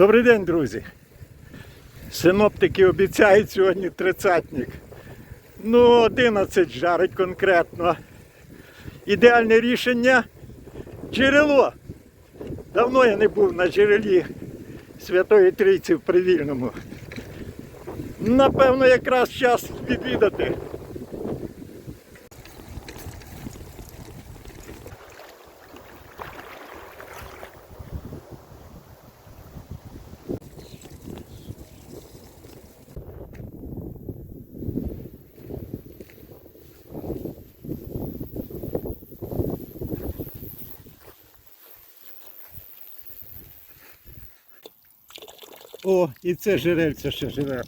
Добрий день, друзі. Синоптики обіцяють сьогодні тридцятник. Ну, 11 жарить конкретно. Ідеальне рішення джерело. Давно я не був на джерелі Святої Трійці в Привільному. Напевно, якраз час відвідати. О, і це жерельце ще живе.